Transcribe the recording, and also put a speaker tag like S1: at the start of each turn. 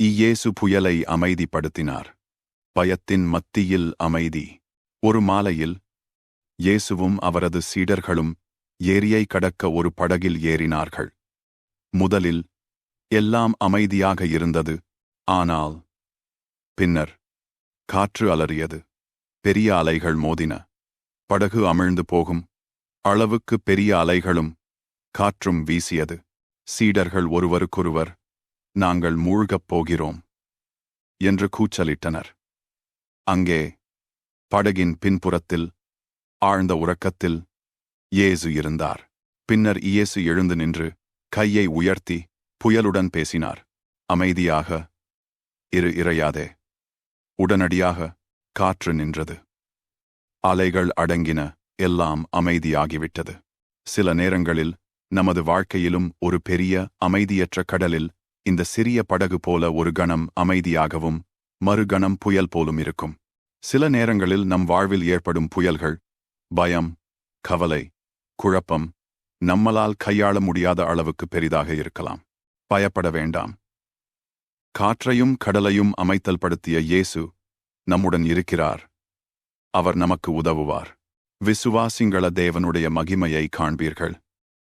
S1: இயேசு புயலை அமைதிப்படுத்தினார். பயத்தின் மத்தியில் அமைதி. ஒரு மாலையில் இயேசுவும் அவரது சீடர்களும் ஏரியை கடக்க ஒரு படகில் ஏறினார்கள். முதலில் எல்லாம் அமைதியாக இருந்தது. ஆனால் பின்னர் காற்று அலறியது. பெரிய அலைகள் மோதின. படகு அமிழ்ந்து போகும். அளவுக்கு பெரிய அலைகளும் காற்றும் வீசியது. சீடர்கள் ஒருவருக்கொருவர் நாங்கள் மூழ்கப் போகிறோம் என்று கூச்சலிட்டனர். அங்கே படகின் பின்புறத்தில் ஆழ்ந்த உறக்கத்தில் இயேசு இருந்தார். பின்னர் இயேசு எழுந்து நின்று கையை உயர்த்தி புயலுடன் பேசினார். அமைதியாக இரு இறையாதே உடனடியாக காற்று நின்றது. அலைகள் அடங்கின எல்லாம் அமைதியாகிவிட்டது. சில நேரங்களில் நமது வாழ்க்கையிலும் ஒரு பெரிய அமைதியற்ற கடலில் இந்த சிறிய படகு போல ஒரு கணம் அமைதியாகவும் மறுகணம் புயல் போலும் இருக்கும். சில நேரங்களில் நம் வாழ்வில் ஏற்படும் புயல்கள் பயம் கவலை குழப்பம் நம்மளால் கையாள முடியாத அளவுக்கு பெரிதாக இருக்கலாம். பயப்பட வேண்டாம். காற்றையும் கடலையும் அமைத்தல் படுத்திய இயேசு நம்முடன் இருக்கிறார். அவர் நமக்கு உதவுவார். விசுவாசிங்கள தேவனுடைய மகிமையை காண்பீர்கள்.